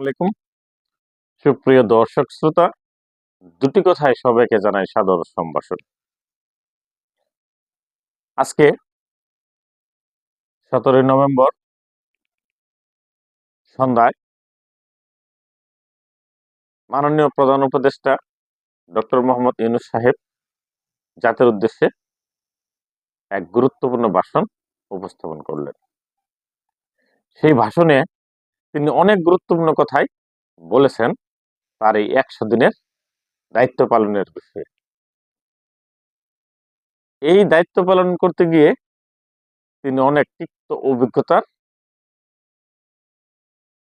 আলাইকুম। সুপ্রিয় দর্শক শ্রোতা, দুটি কথায় সবাইকে জানাই সাদর সম্ভাষণ। আজকে সতেরোই নভেম্বর সন্ধ্যায় মাননীয় প্রধান উপদেষ্টা ডক্টর মোহাম্মদ ইউনুস সাহেব জাতির উদ্দেশ্যে এক গুরুত্বপূর্ণ ভাষণ উপস্থাপন করলেন। সেই ভাষণে তিনি অনেক গুরুত্বপূর্ণ কথাই বলেছেন তার এই একশো দিনের দায়িত্ব পালনের বিষয়ে। এই দায়িত্ব পালন করতে গিয়ে তিনি অনেক তিক্ত অভিজ্ঞতার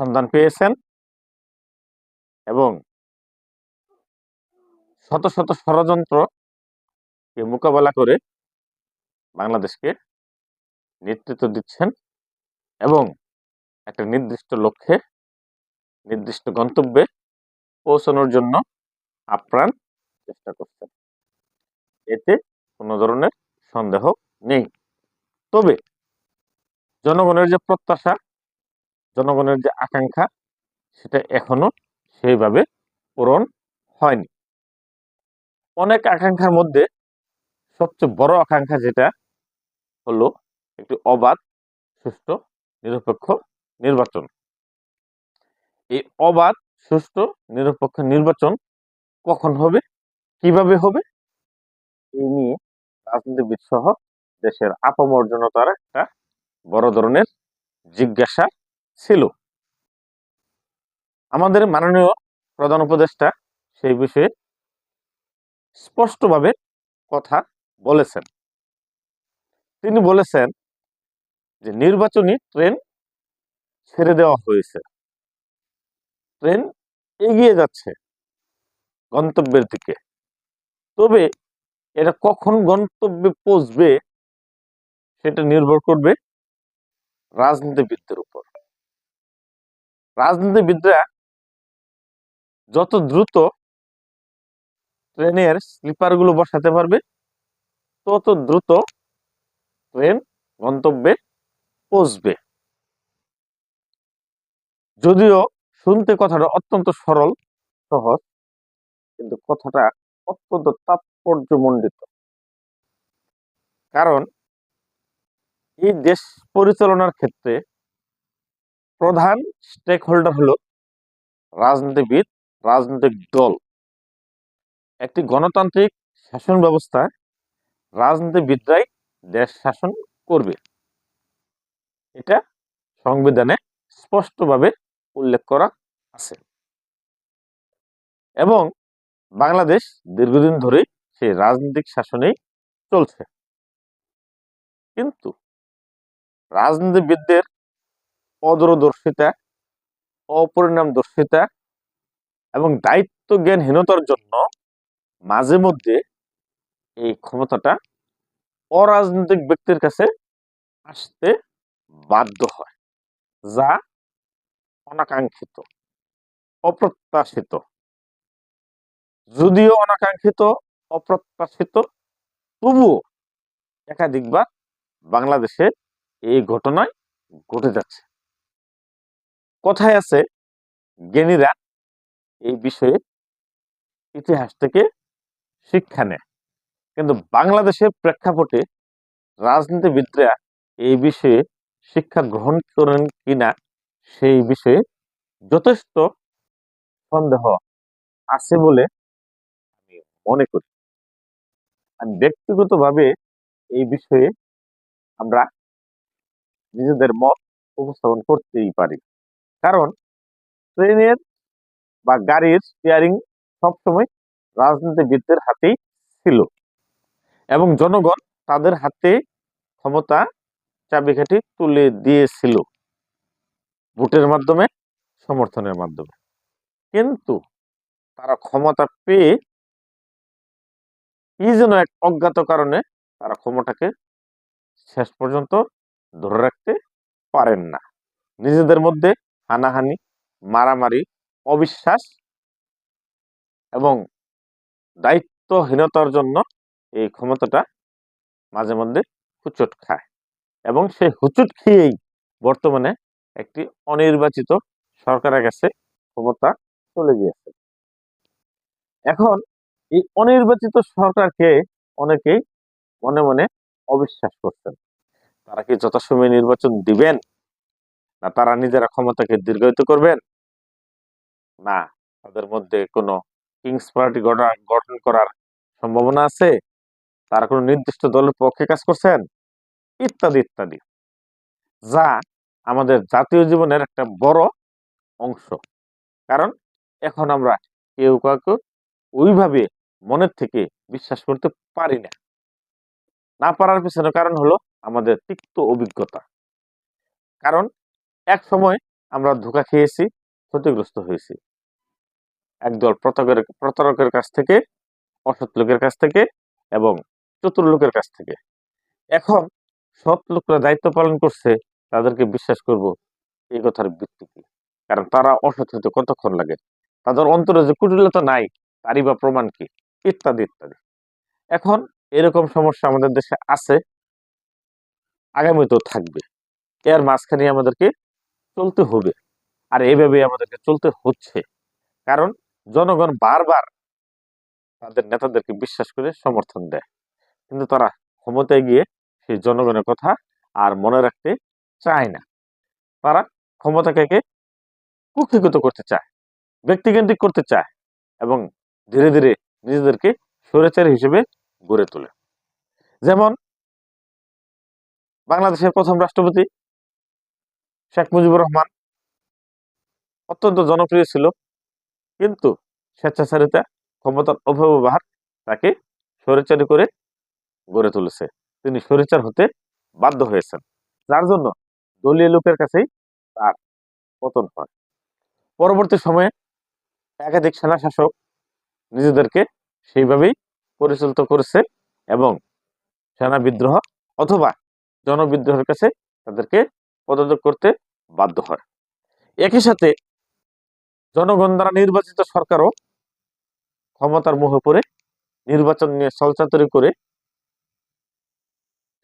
সন্ধান পেয়েছেন এবং শত শত ষড়যন্ত্রকে মোকাবেলা করে বাংলাদেশকে নেতৃত্ব দিচ্ছেন এবং একটা নির্দিষ্ট লক্ষ্যে, নির্দিষ্ট গন্তব্যে পৌঁছানোর জন্য আপ্রাণ চেষ্টা করছেন এতে কোনো ধরনের সন্দেহ নেই। তবে জনগণের যে প্রত্যাশা, জনগণের যে আকাঙ্ক্ষা, সেটা এখনও সেইভাবে পূরণ হয়নি। অনেক আকাঙ্ক্ষার মধ্যে সবচেয়ে বড় আকাঙ্ক্ষা যেটা হলো একটি অবাধ, সুষ্ঠু, নিরপেক্ষ নির্বাচন। এই অবাধ, সুষ্ঠু, নিরপেক্ষ নির্বাচন কখন হবে? কীভাবে হবে? এই নিয়ে রাজনীতিবিদ সহ দেশের আপামর একটা বড় ধরনের জিজ্ঞাসা ছিল। আমাদের মাননীয় প্রধান উপদেষ্টা সেই বিষয়ে স্পষ্টভাবে কথা বলেছেন। তিনি বলেছেন যে নির্বাচনী ট্রেন ছেড়ে দেওয়া হয়েছে। ট্রেন এগিয়ে যাচ্ছে গন্তব্যের দিকে। তবে এটা কখন গন্তব্যে পৌঁছবে সেটা নির্ভর করবে রাজনীতিবিদদের উপর। রাজনীতিবিদরা যত দ্রুত ট্রেনের স্লিপারগুলো বসাতে পারবে, তত দ্রুত ট্রেন গন্তব্যে পৌঁছবে। যদিও শুনতে কথাটা অত্যন্ত সরল, সহজ, কিন্তু কথাটা অত্যন্ত তাৎপর্যমণ্ডিত। কারণ এই দেশ পরিচালনার ক্ষেত্রে প্রধান স্টেক হোল্ডার হলো রাজনীতিবিদ, রাজনৈতিক দল। একটি গণতান্ত্রিক শাসন ব্যবস্থায় রাজনীতিবিদরাই দেশ শাসন করবে। এটা সংবিধানে স্পষ্টভাবে উল্লেখ করা আছে। এবং বাংলাদেশ দীর্ঘদিন ধরে সেই রাজনৈতিক শাসনেই চলছে। কিন্তু রাজনীতিবিদদের অদূরদর্শিতা, অপরিণামদর্শিতা এবং দায়িত্ব জ্ঞানহীনতার জন্য মাঝে মধ্যে এই ক্ষমতাটা অরাজনৈতিক ব্যক্তির কাছে আসতে বাধ্য হয়। যা অনাকাঙ্ক্ষিত, অপ্রত্যাশিত। যদিও অনাকাঙ্ক্ষিত, অপ্রত্যাশিত, তবুও একাধিকবার বাংলাদেশে এই ঘটনায় ঘটে যাচ্ছে। কথায় আছে, জ্ঞানীরা এই বিষয়ে ইতিহাস থেকে শিক্ষা নেয়। কিন্তু বাংলাদেশের প্রেক্ষাপটে রাজনীতিবিদরা এই বিষয়ে শিক্ষা গ্রহণ করেন কিনা সেই বিষয়ে যথেষ্ট সন্দেহ আছে বলে আমি মনে করি। আমি ব্যক্তিগতভাবে এই বিষয়ে আমরা নিজেদের মত উপস্থাপন করতেই পারি। কারণ ট্রেনের বা গাড়ির স্টিয়ারিং সবসময় রাজনীতিবিদদের হাতেই ছিল এবং জনগণ তাদের হাতে ক্ষমতা চাবিকাঠি তুলে দিয়েছিল। ভোটের মাধ্যমে, সমর্থনের মাধ্যমে। কিন্তু তারা ক্ষমতা পেয়ে কি যেন এক অজ্ঞাত কারণে তারা ক্ষমতাকে শেষ পর্যন্ত ধরে রাখতে পারেন না। নিজেদের মধ্যে হানাহানি, মারামারি, অবিশ্বাস এবং দায়িত্বহীনতার জন্য এই ক্ষমতাটা মাঝে মধ্যে হুচট খায় এবং সেই হুচট খেয়েই বর্তমানে একটি অনির্বাচিত সরকারের কাছে ক্ষমতা চলে গিয়েছে। এখন এই অনির্বাচিত সরকারকে অনেকেই মনে মনে অবিশ্বাস করছেন। তারা কি যথাসময়ে নির্বাচন দিবেন? না তারা নিজেরা ক্ষমতাকে দীর্ঘায়িত করবেন? না, তাদের মধ্যে কোনো কিংস পার্টি গঠন করার সম্ভাবনা আছে? তারা কোনো নির্দিষ্ট দলের পক্ষে কাজ করছেন? ইত্যাদি ইত্যাদি। যা আমাদের জাতীয় জীবনের একটা বড় অংশ। কারণ এখন আমরা কেউ কাউকে ওইভাবে মনের থেকে বিশ্বাস করতে পারি না। না পারার পিছনে কারণ হলো আমাদের তিক্ত অভিজ্ঞতা। কারণ এক সময় আমরা ধোকা খেয়েছি, ক্ষতিগ্রস্ত হয়েছি। একদল প্রতারকের প্রতারকের কাছ থেকে, অসৎ লোকের কাছ থেকে এবং চতুর লোকের কাছ থেকে। এখন সৎ লোকরা দায়িত্ব পালন করছে তাদেরকে বিশ্বাস করব এই কথার ভিত্তি কি? কারণ তারা অসৎ হতে কতক্ষণ লাগে? তাদের অন্তরে যে কুটিলতা নাই, তারই বা প্রমাণ কি? ইত্যাদি ইত্যাদি। এখন এরকম সমস্যা আমাদের দেশে আছে আগামীতেও থাকবে। এর মাঝখানে আমাদেরকে চলতে হবে। আর এইভাবে আমাদেরকে চলতে হচ্ছে। কারণ জনগণ বারবার তাদের নেতাদেরকে বিশ্বাস করে সমর্থন দেয়। কিন্তু তারা ক্ষমতায় গিয়ে সেই জনগণের কথা আর মনে রাখতে চায় না তারা ক্ষমতাকে কুক্ষিগত করতে চায়, ব্যক্তিকেন্দ্রিক করতে চায় এবং ধীরে ধীরে নিজেদেরকে স্বৈরাচারী হিসেবে গড়ে তোলে। যেমন বাংলাদেশের প্রথম রাষ্ট্রপতি শেখ মুজিবুর রহমান অত্যন্ত জনপ্রিয় ছিল, কিন্তু স্বেচ্ছাচারিতা, ক্ষমতার অপব্যবহার তাকে স্বৈরাচারী করে গড়ে তুলেছে। তিনি স্বৈরাচার হতে বাধ্য হয়েছেন। যার জন্য দলীয় লোকের কাছেই তার পতন হয়। পরবর্তী সময়ে একাধিক সেনা শাসক নিজেদেরকে সেইভাবেই পরিচালিত করেছে এবং সেনা বিদ্রোহ অথবা জনবিদ্রোহের কাছে তাদেরকে পদত্যাগ করতে বাধ্য হয়। একই সাথে জনগণ দ্বারা নির্বাচিত সরকারও ক্ষমতার মুখে পড়ে নির্বাচন নিয়ে চলচাতুরি করে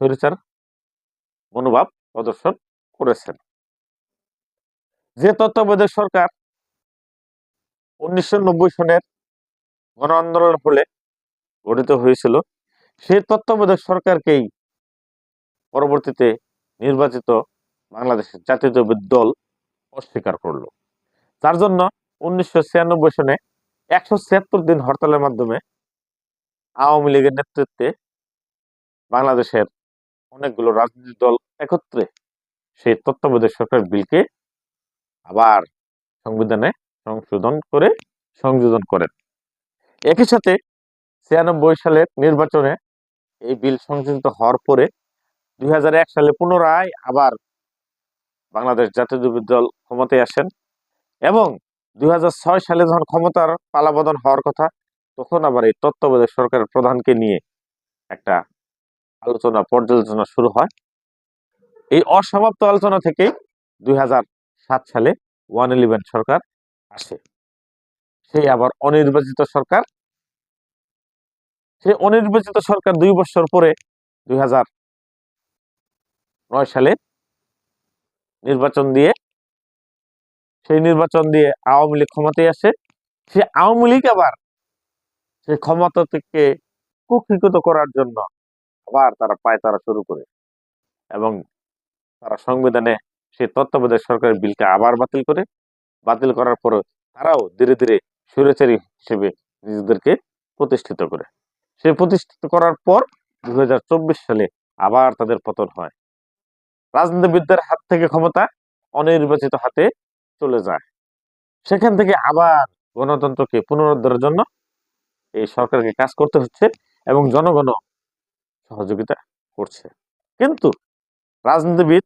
সরিচার মনোভাব প্রদর্শন করেছেন। যে তত্ত্বাবধায়ক সরকার উনিশশো সনের গণ আন্দোলনের ফলে গঠিত হয়েছিল সেই তত্ত্বাবধায়ক সরকারকেই পরবর্তীতে নির্বাচিত বাংলাদেশের জাতীয় দল অস্বীকার করল। তার জন্য উনিশশো ছিয়ানব্বই সনে একশো ছিয়াত্তর দিন হরতালের মাধ্যমে আওয়ামী লীগের নেতৃত্বে বাংলাদেশের অনেকগুলো রাজনৈতিক দল একত্রে সেই তত্ত্বাবধায়ক সরকার বিলকে আবার সংবিধানে সংশোধন করে সংযোজন করেন। একই সাথে ছিয়ানব্বই সালের নির্বাচনে এই বিল সংযোজিত হওয়ার পরে দুই হাজার এক সালে পুনরায় আবার বাংলাদেশ জাতীয় দল ক্ষমতায় আসেন এবং দুই হাজার ছয় সালে যখন ক্ষমতার পালাবদন হওয়ার কথা, তখন আবার এই তত্ত্বাবধায়ক সরকারের প্রধানকে নিয়ে একটা আলোচনা, পর্যালোচনা শুরু হয়। এই অসমাপ্ত আলোচনা থেকে দুই হাজার সাত সালে ওয়ান ইলেভেন সরকার আসে। সেই আবার অনির্বাচিত সরকার। সেই অনির্বাচিত সরকার দুই বছর পরে দুই নয় সালে নির্বাচন দিয়ে, সেই নির্বাচন দিয়ে আওয়ামী লীগ ক্ষমতায় আসে। সে আওয়ামী লীগ আবার সেই ক্ষমতা থেকে কুক্ষিগত করার জন্য আবার তারা পায় তারা শুরু করে এবং তারা সংবিধানে সেই তত্ত্বাবধায়ক সরকারের বিলকে আবার বাতিল করে, বাতিল করার পর তারাও ধীরে ধীরে সুরেচারী হিসেবে নিজেদেরকে প্রতিষ্ঠিত করে। সে প্রতিষ্ঠিত করার পর দু হাজার চব্বিশ সালে আবার তাদের পতন হয়। রাজনীতিবিদদের হাত থেকে ক্ষমতা অনির্বাচিত হাতে চলে যায়। সেখান থেকে আবার গণতন্ত্রকে পুনরুদ্ধারের জন্য এই সরকারকে কাজ করতে হচ্ছে এবং জনগণ সহযোগিতা করছে। কিন্তু রাজনীতিবিদ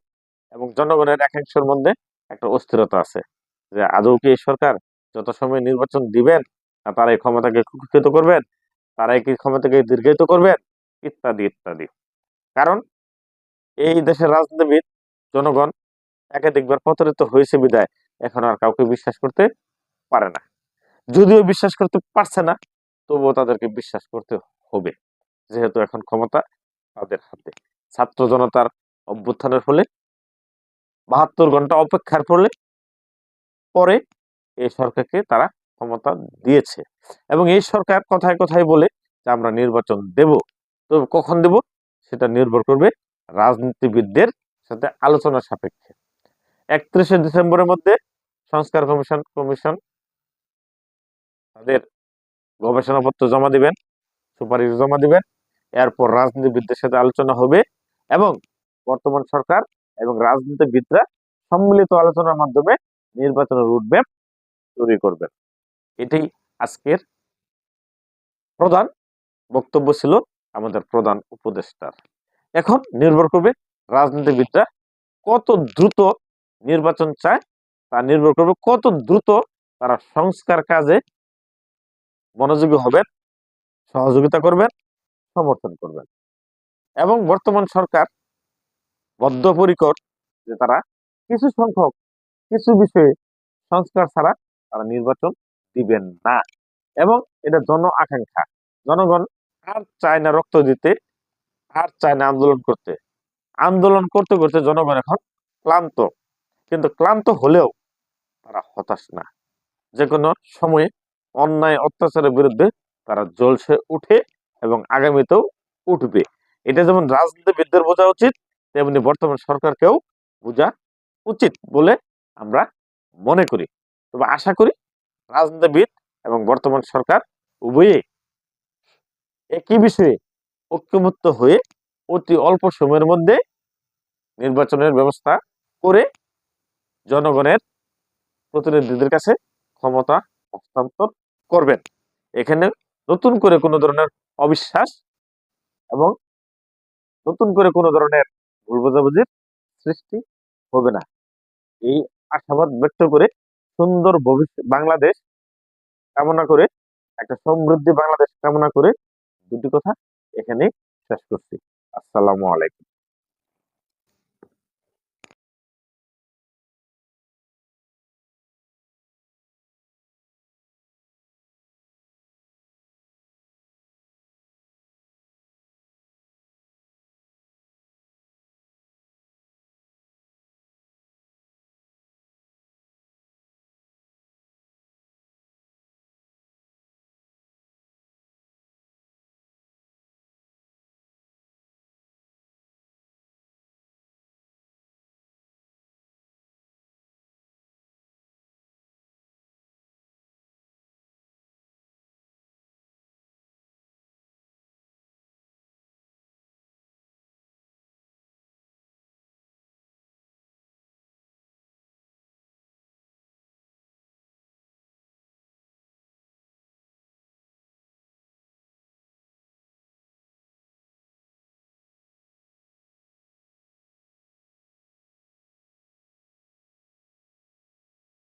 এবং জনগণের একাংশের মধ্যে একটা অস্থিরতা আছে যে আদৌ কি এই সরকার যত সময় নির্বাচন দিবেন না তারা এই ক্ষমতাকে কুক্ষিত করবেন, তারা কি ক্ষমতাকে দীর্ঘায়িত করবেন, ইত্যাদি ইত্যাদি। কারণ এই দেশের রাজনীতিবিদ, জনগণ একাধিকবার প্রতারিত হয়েছে বিদায়, এখন আর কাউকে বিশ্বাস করতে পারে না। যদিও বিশ্বাস করতে পারছে না, তবুও তাদেরকে বিশ্বাস করতে হবে, যেহেতু এখন ক্ষমতা তাদের হাতে। ছাত্র জনতার অভ্যুত্থানের ফলে বাহাত্তর ঘণ্টা অপেক্ষার ফলে পরে এই সরকারকে তারা ক্ষমতা দিয়েছে। এবং এই সরকার কথায় কথায় বলে যে আমরা নির্বাচন দেব। তবে কখন দেব? সেটা নির্ভর করবে রাজনীতিবিদদের সাথে আলোচনা সাপেক্ষে। একত্রিশে ডিসেম্বরের মধ্যে সংস্কার কমিশন কমিশন তাদের গবেষণাপত্র জমা দিবেন, সুপারিশ জমা দিবেন। এরপর রাজনীতিবিদদের সাথে আলোচনা হবে এবং বর্তমান সরকার এবং রাজনীতিবিদরা সম্মিলিত আলোচনার মাধ্যমে নির্বাচনের রুটম্যাপ তৈরি করবেন। এটাই আজকের প্রধান বক্তব্য ছিল আমাদের প্রধান উপদেষ্টার। এখন নির্ভর করবে রাজনীতিবিদরা কত দ্রুত নির্বাচন চায়, তা নির্ভর করবে কত দ্রুত তারা সংস্কার কাজে মনোযোগী হবেন, সহযোগিতা করবেন, সমর্থন করবেন। এবং বর্তমান সরকার বদ্ধপরিকর যে তারা কিছু সংখ্যক, কিছু বিষয়ে সংস্কার ছাড়া তারা নির্বাচন দিবেন না। এবং এটা জন আকাঙ্ক্ষা। জনগণ আর চায় না রক্ত দিতে আর চায় না আন্দোলন করতে। আন্দোলন করতে করতে জনগণ এখন ক্লান্ত। কিন্তু ক্লান্ত হলেও তারা হতাশ না। যে কোনো সময়ে অন্যায়, অত্যাচারের বিরুদ্ধে তারা জলসে উঠে এবং আগামীতেও উঠবে। এটা যেমন রাজনীতিবিদদের বোঝা উচিত তেমনি বর্তমান সরকারকেও বোঝা উচিত বলে আমরা মনে করি। তবে আশা করি রাজনীতিবিদ এবং বর্তমান সরকার উভয়ে একই বিষয়ে ঐক্যমত্য হয়ে অতি অল্প সময়ের মধ্যে নির্বাচনের ব্যবস্থা করে জনগণের প্রতিনিধিদের কাছে ক্ষমতা হস্তান্তর করবেন। এখানে নতুন করে কোনো ধরনের অবিশ্বাস এবং নতুন করে কোনো ধরনের ভুল বোঝাবুঝির সৃষ্টি হবে না। এই আশাবাদ ব্যক্ত করে সুন্দর ভবিষ্যৎ বাংলাদেশ কামনা করে, একটা সমৃদ্ধি বাংলাদেশ কামনা করে দুটি কথা এখানে শেষ করছি। আসসালামু আলাইকুম।